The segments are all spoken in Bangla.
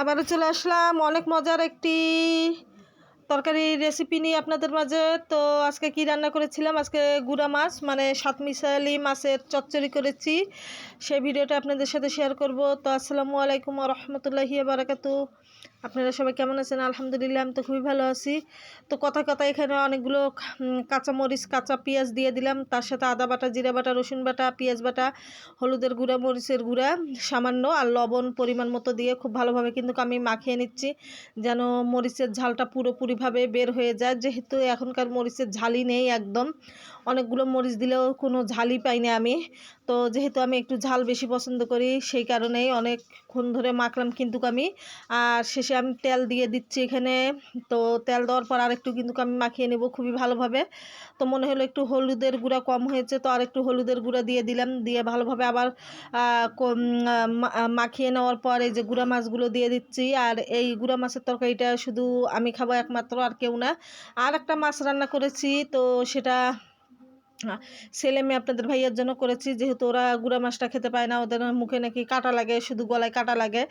আবারও চলে আসলাম। অনেক মজার একটি তরকারি রেসিপি নিয়ে আপনাদের মাঝে। তো আজকে কি রান্না করেছিলাম? আজকে গুড়া মাছ মানে সাত মিশালি মাছের চচ্চড়ি করেছি। সেই ভিডিওটা আপনাদের সাথে শেয়ার করব। তো আসসালামু আলাইকুম রহমতুল্লাহি বারাকাতু আপনারা সবাই কেমন আছেন? আলহামদুলিল্লাহ আমি তো খুবই ভালো আছি। তো কথা কথা এখানে অনেকগুলো উম, কাঁচা মরিচ কাঁচা পেঁয়াজ দিয়ে দিলাম। তার সাথে আদা বাটা জিরা বাটা রসুন বাটা পেঁয়াজ বাটা হলুদের গুঁড়া মরিচের গুঁড়া সামান্য আর লবণ পরিমাণ মতো দিয়ে খুব ভালোভাবে কিন্তু আমি মাখিয়ে নিচ্ছি যেন মরিচের ঝালটা পুরোপুরিভাবে বের হয়ে যায়। যেহেতু এখনকার মরিচের ঝালই নেই একদম। অনেকগুলো মরিচ দিলেও কোনো ঝালই পাই না আমি। তো যেহেতু আমি একটু ঝাল বেশি পছন্দ করি সেই কারণেই অনেকক্ষণ ধরে মাখলাম কিন্তু আমি। আর শেষে আমি তেল দিয়ে দিচ্ছি এখানে। তো তেল দেওয়ার পর আরেকটু কিন্তু আমি মাখিয়ে নেব খুবই ভালোভাবে। তো মনে হলো একটু হলুদের গুঁড়া কম হয়েছে, তো আর একটু হলুদের গুঁড়া দিয়ে দিলাম। দিয়ে ভালোভাবে আবার মাখিয়ে নেওয়ার পর এই যে গুঁড়া মাছগুলো দিয়ে দিচ্ছি। আর এই গুঁড়া মাছের তরকারিটা শুধু আমি খাব একমাত্র আর কেউ না। আর একটা মাছ রান্না করেছি, তো সেটা ছেলে মেয়ে আপনাদের ভাইয়ের জন্য করেছি। যেহেতু ওরা গুঁড়া মাছটা খেতে পায় না, ওদের মুখে নাকি কাটা লাগে, শুধু গলায় কাটা লাগে।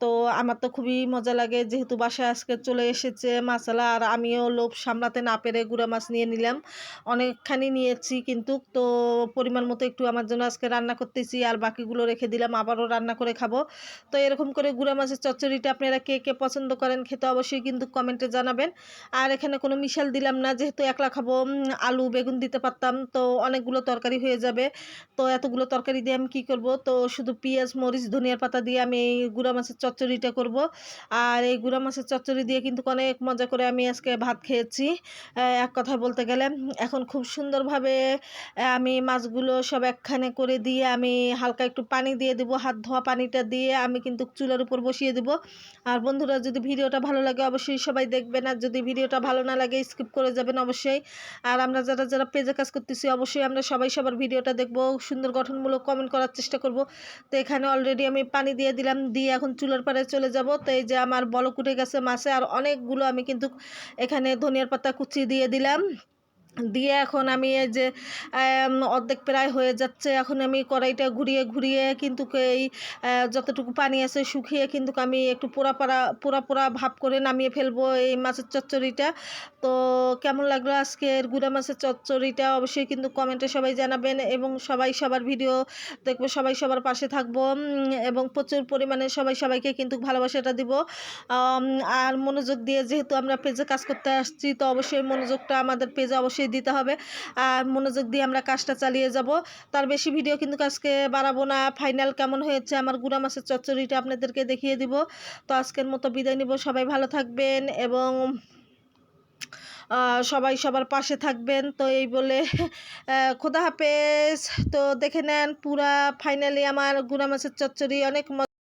তো আমার তো খুবই মজা লাগে, যেহেতু বাসায় আজকে চলে এসেছে মাসালা আর আমিও লোভ সামলাতে না পেরে গুঁড়া মাছ নিয়ে নিলাম। অনেকখানি নিয়েছি কিন্তু, তো পরিমাণ মতো একটু আমার জন্য আজকে রান্না করতেছি, আর বাকিগুলো রেখে দিলাম, আবারও রান্না করে খাব। তো এরকম করে গুঁড়া মাছের চচ্চড়িটা আপনারা কে কে পছন্দ করেন খেতে অবশ্যই কিন্তু কমেন্টে জানাবেন। আর এখানে কোনো মিশাল দিলাম না, যেহেতু একলা খাব আলু, বেগুন দিতে পারতাম তো অনেকগুলো তরকারি হয়ে যাবে। তো এতগুলো তরকারি দিয়ে আমি কী করব? তো শুধু পেঁয়াজ, মরিচ, ধনিয়ার পাতা দিয়ে আমি এই গুঁড়া মাছের চচ্চড়িটা করব। আর এই গুঁড়া মাছের চচ্চড়ি দিয়ে কিন্তু অনেক মজা করে আমি আজকে ভাত খেয়েছি। এক কথায় বলতে গেলে, এখন খুব সুন্দরভাবে আমি মাছগুলো সব একখানে করে দিয়ে আমি হালকা একটু পানি দিয়ে দেবো, হাত ধোয়া পানিটা দিয়ে আমি কিন্তু চুলার উপর বসিয়ে দেবো। আর বন্ধুরা, যদি ভিডিওটা ভালো লাগে অবশ্যই সবাই দেখবেন। আর যদি ভিডিওটা ভালো না লাগে, স্কিপ করে যাবেন অবশ্যই। আর আমরা যারা যারা পেজে কাজ করতেছি অবশ্যই আমরা সবাই সবার ভিডিওটা দেখব, সুন্দর গঠনমূলক কমেন্ট করার চেষ্টা করব। তো এখানে অলরেডি আমি পানি দিয়ে দিলাম, দিয়ে এখন চুলার পাড়ে চলে যাব। তো এই যে আমার বলক উঠে গেছে মাছে, আর অনেকগুলো আমি কিন্তু এখানে ধনিয়ার পাতা কুচি দিয়ে দিলাম। দিয়ে এখন আমি এই যে অর্ধেক প্রায় হয়ে যাচ্ছে। এখন আমি কড়াইটা ঘুরিয়ে ঘুরিয়ে কিন্তু এই যতটুকু পানি আছে শুকিয়ে কিন্তু আমি একটু পোড়া পাড়া, পোড়া পোড়া ভাব করে নামিয়ে ফেলব এই মাছের চচ্চড়িটা। তো কেমন লাগল আজকের গুড়া মাছের চচ্চড়িটা? অবশ্যই কিন্তু কমেন্টে সবাই জানাবেন এবং সবাই সবার ভিডিও দেখব, সবাই সবার পাশে থাকব এবং প্রচুর পরিমাণে সবাই সবাইকে কিন্তু ভালোবাসাটা দিব। আর মনোযোগ দিয়ে যেহেতু আমরা পেজে কাজ করতে আসছি, তো অবশ্যই মনোযোগটা আমাদের পেজে অবশ্যই দিতে হবে। আর মনোযোগ দিয়ে আমরা কাজটা চালিয়ে যাব। তার বেশি ভিডিও কিন্তু আজকে বাড়াবো না। ফাইনাল কেমন হয়েছে? আমার গুড়া মাছের চচ্চড়িটা আপনাদেরকে দেখিয়ে দিব। তো আজকের মতো বিদায় নিব। সবাই ভালো থাকবেন এবং সবাই সবার পাশে থাকবেন। তো এই বলে খোদা হাফেজ। তো দেখে নেন পুরা ফাইনালি আমার গুড়া মাছের চচ্চড়ি অনেক